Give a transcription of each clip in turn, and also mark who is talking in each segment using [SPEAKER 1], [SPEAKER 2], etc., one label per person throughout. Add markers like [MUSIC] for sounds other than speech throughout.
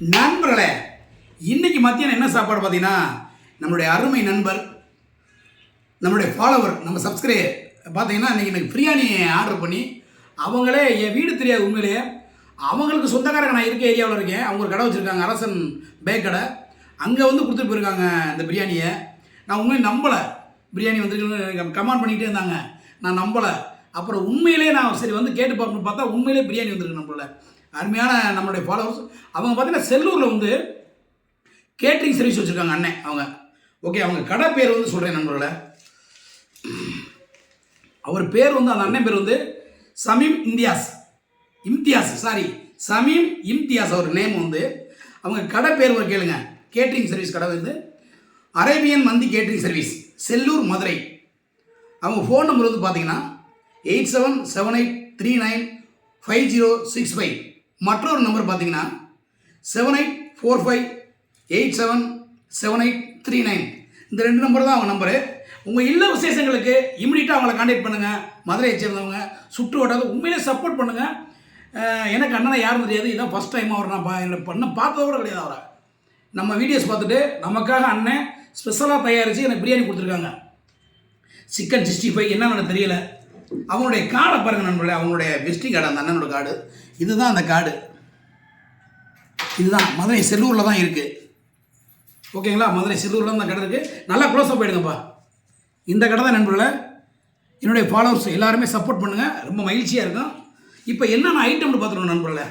[SPEAKER 1] நண்பர்களே இன்னைக்கு மத்தியானம் என்ன சாப்பாடு பார்த்தீங்கன்னா நம்மளுடைய அருமை நண்பர் நம்மளுடைய ஃபாலோவர் நம்ம சப்ஸ்கிரைபர் பார்த்தீங்கன்னா இன்னைக்கு எனக்கு பிரியாணி ஆர்டர் பண்ணி அவங்களே என் வீடு தெரியாது உண்மையிலேயே. அவங்களுக்கு சொந்தக்காரங்க நான் இருக்க ஏரியாவில் இருக்கேன். அவங்க ஒரு கடை வச்சுருக்காங்க அரசன் பேக் கடை. அங்கே வந்து கொடுத்துட்டு போயிருக்காங்க இந்த பிரியாணியை. நான் உண்மையை நம்பலை பிரியாணி வந்துருக்குன்னு கமெண்ட் பண்ணிகிட்டே இருந்தாங்க. நான் நம்பலை. அப்புறம் உண்மையிலே நான் சரி வந்து கேட்டு பார்க்கணும்னு பார்த்தா உண்மையிலே பிரியாணி வந்துருக்கு நம்மள அருமையான நம்மளுடைய ஃபாலோவர்ஸ் அவங்க பார்த்தீங்கன்னா செல்லூரில் வந்து கேட்ரிங் சர்வீஸ் வச்சுருக்காங்க அண்ணன் அவங்க. ஓகே அவங்க கடை பேர் வந்து சொல்கிறேன் நண்பர்களை. அவர் பேர் வந்து அந்த அண்ணன் பேர் வந்து சமீம் இந்தியாஸ் இம்தியாஸ் சாரி சமீம் இம்தியாஸ் அவர் நேம் வந்து. அவங்க கடை பேர் ஒரு கேளுங்க. கேட்ரிங் சர்வீஸ் கடை வந்து அரேபியன் மந்தி கேட்ரிங் சர்வீஸ் செல்லூர் மதுரை. அவங்க ஃபோன் நம்பர் வந்து பார்த்தீங்கன்னா eight seven seven eight three nine five zero six five மற்றொரு நம்பர் பார்த்தீங்கன்னா seven eight four five eight seven seven eight three nine இந்த ரெண்டு நம்பர் தான் அவங்க நம்பரு உங்கள் இல்ல விசேஷங்களுக்கு இமிடியட்டாக அவங்கள காண்டாக்ட் பண்ணுங்கள் மதுரையை சேர்ந்தவங்க சுற்று வட்டாத உண்மையிலே சப்போர்ட் பண்ணுங்கள் எனக்கு அண்ணனை யாரும் தெரியாது. இதான் ஃபஸ்ட் டைம் அவர் நான் பா- என்னை பண்ண பார்த்தத கூட கிடையாது அவரை. நம்ம வீடியோஸ் பார்த்துட்டு நமக்காக அண்ணன் ஸ்பெஷலாக தயாரித்து எனக்கு பிரியாணி கொடுத்துருக்காங்க. சிக்கன் சிக்ஸ்டி ஃபைவ் என்னன்னு தெரியல. அவங்களுடைய கார்டை பாருங்கள் நண்பர்களே. அவங்களுடைய விசிட்டிங் கார்டு அந்த அண்ணனோட கார்டு இதுதான் அந்த காடு. இதுதான். மதுரை செல்லூரில் தான் இருக்குது ஓகேங்களா? மதுரை செல்லூரில் அந்த கடை இருக்குது நல்லா க்ளோஸ்அப் போயிடுங்கப்பா. இந்த கடை தான் நண்பர்களை. என்னுடைய ஃபாலோவர்ஸ் எல்லாருமே சப்போர்ட் பண்ணுங்கள் ரொம்ப மகிழ்ச்சியாக இருக்கும். இப்போ என்னென்ன ஐட்டம்னு பார்த்துருவோம் நண்பர்களே.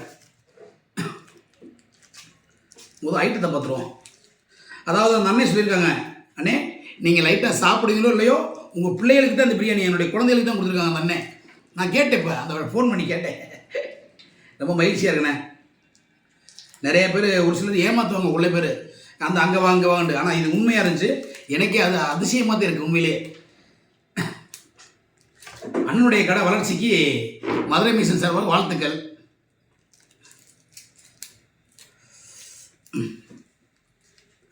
[SPEAKER 1] முதல் ஐட்டத்தை பார்த்துருவோம். அதாவது அந்த அண்ணே சொல்லியிருக்காங்க அண்ணே நீங்கள் லைட்டாக சாப்பிடுவீங்களோ இல்லையோ உங்கள் பிள்ளைகளுக்கு தான் இந்த பிரியாணி என்னுடைய குழந்தைகளுக்கு தான் கொடுத்துருக்காங்க அந்த அண்ணே. நான் கேட்டேன் இப்போ அந்த ஃபோன் பண்ணி கேட்டேன். ரொம்ப மகிழ்ச்சியாக இருக்குண்ணே. நிறைய பேர் ஒரு சிலர் ஏமாற்றுவாங்க உள்ள பேர். அந்த அங்கே வாங்க வாண்டு ஆனால் இது உண்மையாக இருந்துச்சு. எனக்கே அது அதிசயமாக தான் இருக்குது உண்மையிலே. அண்ணனுடைய கடை வளர்ச்சிக்கு மதுரை மிஷன் சார்பாக வாழ்த்துக்கள்.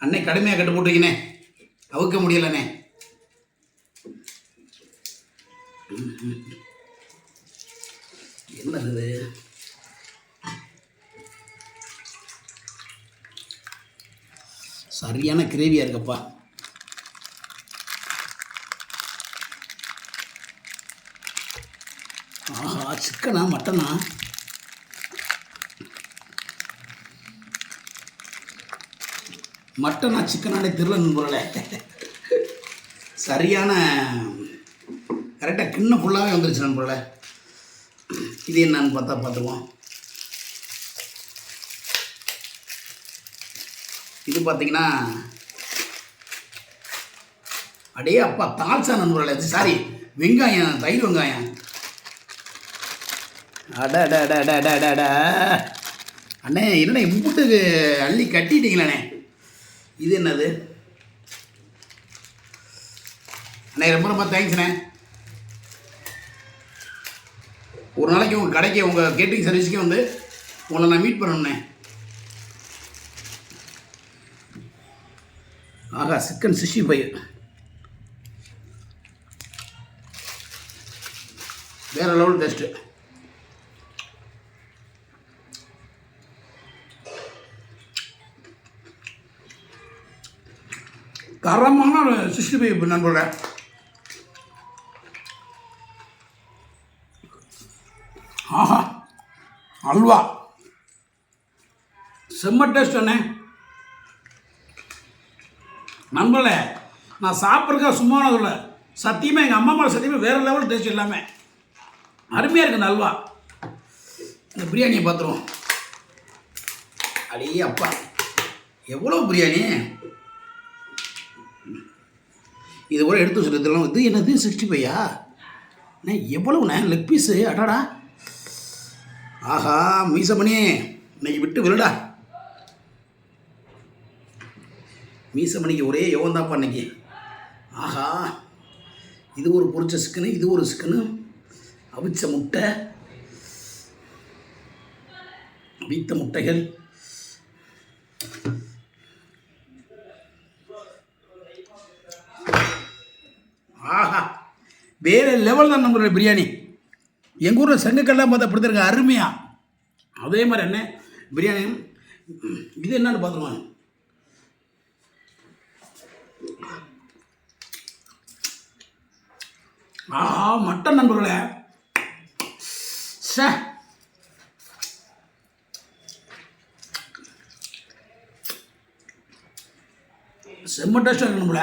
[SPEAKER 1] அன்னை கடுமையாக கட்டு போட்டிருக்கீனே அவுக்க முடியலண்ணே. என்னது இது கிரேவியாக இருக்கப்பா. ஆஹா சிக்கனா மட்டனா மட்டனா சிக்கனாலே திருலன்னு நண்பர்களே சரியான கரெக்டாக கிண்ணம் ஃபுல்லாகவே வந்துருச்சு நண்பர்களே. இது என்னன்னு பார்த்தா பார்த்துக்குவோம். இது பார்த்தீங்கன்னா அடே அப்பா தால்சா நண்பர்களே சாரி வெங்காயம் தயிர் வெங்காயம். அட அண்ணே என்னண்ணே இம்புட்டுக்கு அள்ளி கட்டிட்டீங்களே இது என்னது? அண்ணே ரொம்ப ரொம்ப தேங்க்ஸ்ண்ணே. ஒரு நாளைக்கு உங்கள் கடைக்கு உங்கள் கேட்டிங் சர்வீஸ்க்கு வந்து உங்களை நான் மீட் பண்ணணுண்ணே ஆகா சிக்கன் சிக்ஸ்டி ஃபைவ். வேற லெவல் டேஸ்ட்டு தரமான சிக்ஸ்டி ஃபைவ் நண்பர்களே. ஆஹா அல்வா. செம்ம டேஸ்ட் அண்ணே நண்பர்களே நான் சாப்பிட்றதுக்காக சும்மா இல்லை சத்தியமாக எங்கள் அம்மா மேலே சத்தியமாக வேறு லெவல் டேஸ்ட் எல்லாமே அருமையாக இருக்குது அல்வா. இந்த பிரியாணியை பார்த்துருவோம். அடே அப்பா எவ்வளோ பிரியாணி? இது கூட எடுத்து வச்சுட்டு வந்து இது என்னது? சிக்ஸ்டி ஃபையா அண்ணே எவ்வளவுண்ணே? லெக் பீஸு அடாடா. ஆஹா மீசமணி இன்னைக்கு விட்டு விழுடா. மீசமணிக்கு ஒரே யோகம் தான்ப்பா இன்னைக்கு. ஆஹா இது ஒரு பொரிச்ச சிக்கனு இது ஒரு சிக்கனு. அவிச்ச முட்டை அவித்த முட்டைகள். ஆஹா வேறு லெவல் தான் நம்மளுடைய பிரியாணி. எங்கள் ஊரில் செங்கக்கல்லாம் பார்த்தா அப்படி தான் அருமையாக அதே மாதிரி என்ன பிரியாணி இது என்னன்னு பார்த்துருவாங்க ஆஹா மட்டன் நண்பர்களே. சே செம்ம டேஸ்டாக இருக்கு நம்மள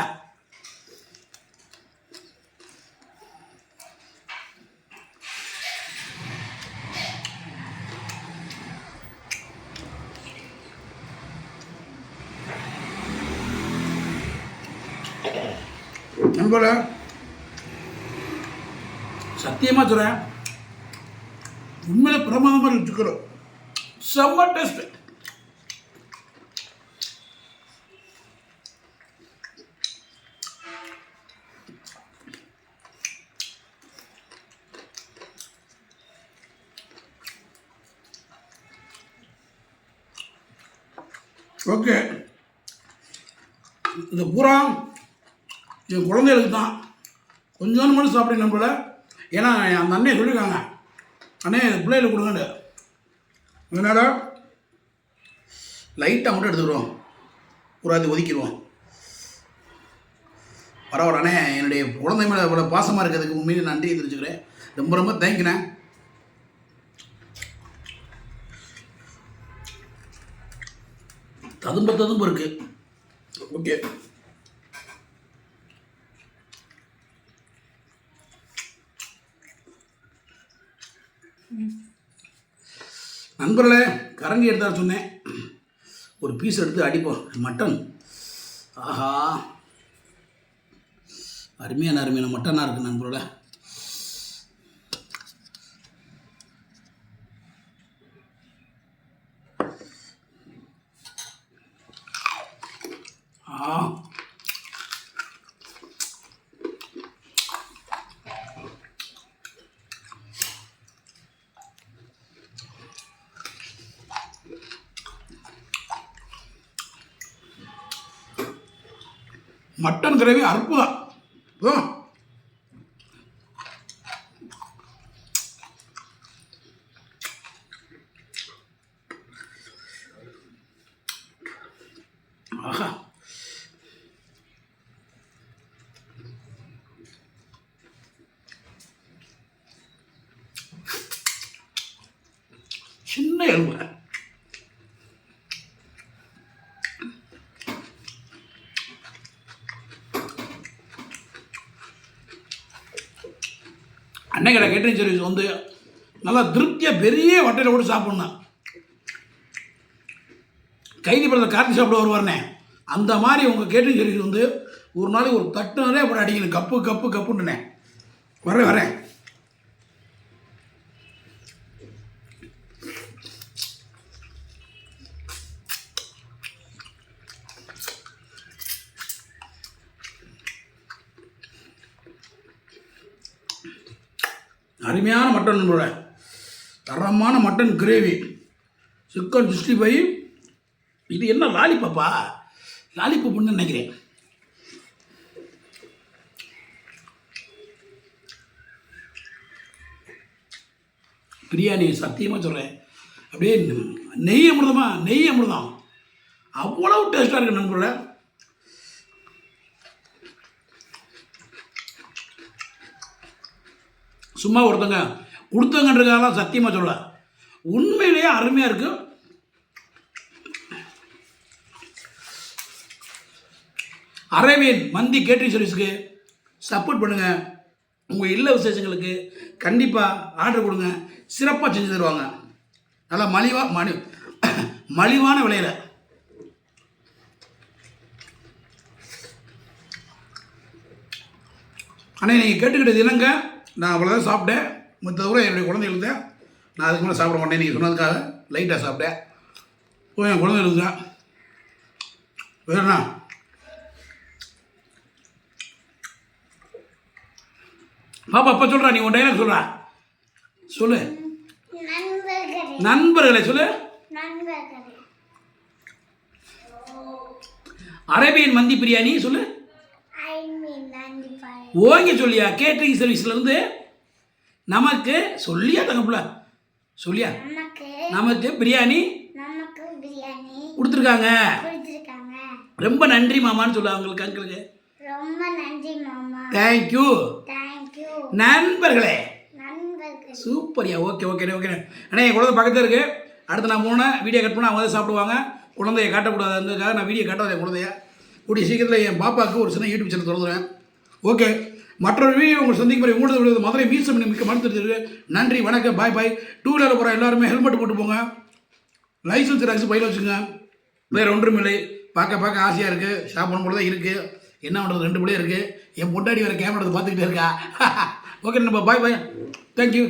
[SPEAKER 1] நண்பர்களே சத்தியமாக சொல்கிறேன் உண்மையில் பிரமாதமாக வச்சுக்கிறோம் செம்ம டேஸ்ட்டு ஓகே இந்த பூரா என் குழந்தைகளுக்கு தான் கொஞ்சோண்டு மட்டும் சாப்பிடுங்க நம்மள ஏன்னா அந்த அண்ணன் சொல்லியிருக்காங்க அண்ணே இது பிள்ளைகளுக்கு கொடுங்கன்னு. அதனால் லைட்டாக மட்டும் எடுத்துக்கிறோம் ஒரு அது ஒதுக்கிடுவோம். பரவாயில்ல அண்ணே என்னுடைய குழந்தை மேலே இவ்வளோ பாசமாக இருக்கிறதுக்கு உண்மையிலே நன்றி தெரிஞ்சுக்கிறேன் ரொம்ப ரொம்ப தேங்க்யூண்ணே ததும்ப ததும்பு இருக்குது ஓகே நண்பர்களே கரண்டி எடுத்தார சொன்னேன். ஒரு பீஸ் எடுத்து அடிப்போம். மட்டன். ஆஹா. அருமையான அருமையான மட்டனாக இருக்குது நண்பர்களே. ஆ. மட்டன் கிரேவி அற்புதம். ஆஹா. சின்ன எலும்பு அன்னைக்கு கேட்டரிங் சர்வீஸ் வந்து நல்லா திருப்தியாக பெரிய வட்டையில் கூட சாப்பிட்ணும். கைதி படத்தில் கார்த்தி சாப்பிட வருவார்னே. அந்த மாதிரி உங்கள் கேட்டரிங் சர்வீஸ் வந்து ஒரு நாளைக்கு ஒரு தட்டு நிறைய அப்படி அடிக்கணும். கப்பு கப்பு கப்புன்னுண்ணே வரேன் வரேன். அருமையான மட்டன் நண்பர்களே. தரமான mutton gravy chicken sixty five. இது என்ன லாலிபப்பா? லாலிபப்புன்னு நினைக்கிறேன். பிரியாணி சத்தியமாக சொல்கிறேன் அப்படியே நெய் அமிர்தமா நெய் அமிர்தம். அவ்வளவு டேஸ்ட்டாக இருக்குது நண்பர்களே. சும்மா ஒருத்தங்க கொடுத்தங்கன்றதுக்காகலாம் சத்தியமாக சொல்ல. உண்மையிலேயே அருமையாக இருக்குது அரேபியன் மந்தி கேட்ரிங் சர்வீஸுக்கு சப்போர்ட் பண்ணுங்கள் உங்கள் இல்ல விசேஷங்களுக்கு கண்டிப்பாக ஆர்டர் கொடுங்க. சிறப்பாக செஞ்சு தருவாங்க. நல்லா மலிவாக மலி மலிவான விலையில். ஆனால் நீங்கள் கேட்டுக்கிட்டது என்னங்க? நான் அவ்வளோதான் சாப்பிட்டேன். மற்ற கூட என்னுடைய குழந்தைகளுக்கு தான் நான் அதுக்கு மேலே சாப்பிட மாட்டேன். நீங்கள் சொன்னதுக்காக லைட்டாக சாப்பிட்டேன். போய் என் குழந்தைகளுக்கு தான் வேறுண்ணா பாப்பா அப்போ சொல்கிறா நீ உன் டைலாக் சொல்கிறா சொல்லு.
[SPEAKER 2] நண்பர்களே.
[SPEAKER 1] சொல்லு. அரேபியன் மந்தி பிரியாணி சொல்லு. ஓங்கி சொல்லியா? கேட்டரிங் சர்வீஸ்லேருந்து நமக்கு சொல்லியா தங்கப்புல சொல்லியா?
[SPEAKER 2] நமக்கு
[SPEAKER 1] பிரியாணி கொடுத்துருக்காங்க. ரொம்ப நன்றி மாமான்னு சொல்ல அவங்களுக்கு அங்கிளுக்கு.
[SPEAKER 2] ரொம்ப நன்றி மாமா.
[SPEAKER 1] தேங்க்யூ
[SPEAKER 2] தேங்க்யூ நண்பர்களே.
[SPEAKER 1] சூப்பர்யா ஓகே ஓகே ஓகே அண்ணா என் குழந்தை பக்கத்தில் இருக்கு. அடுத்து நான் போனேன் வீடியோ கட் பண்ணால் அவங்க தான் சாப்பிடுவாங்க. குழந்தைய காட்டக்கூடாதுன்றதுக்காக நான் வீடியோ காட்டாத என் குழந்தைய. கூடிய சீக்கிரத்தில் என் பாப்பாவுக்கு ஒரு சின்ன யூடியூப் சேனல் திறந்துடுவேன் ஓகே மற்றொரு வீடியோ உங்களை சந்திக்கும் வரை உங்களுக்கு விடுவது மதுரை மீசம் மிக்க மறுத்துருக்கு நன்றி வணக்கம் பாய் பாய் டூ வீலரில் போகிற எல்லாருமே ஹெல்மெட் போட்டு போங்க. லைசன்ஸ் ராக்ஸ் பையில் வச்சுங்க வேறு ஒன்றும் இல்லை. பார்க்க பார்க்க ஆசையாக இருக்குது சாப்பிடும் போல தான் இருக்குது என்ன பண்ணுறது ரெண்டு பிள்ளைய இருக்குது என் பொண்டாடி வேறு கேமரா பார்த்துக்கிட்டே இருக்கா. [LAUGHS] ஓகே நம்ம பாய் பாய் தேங்க்யூ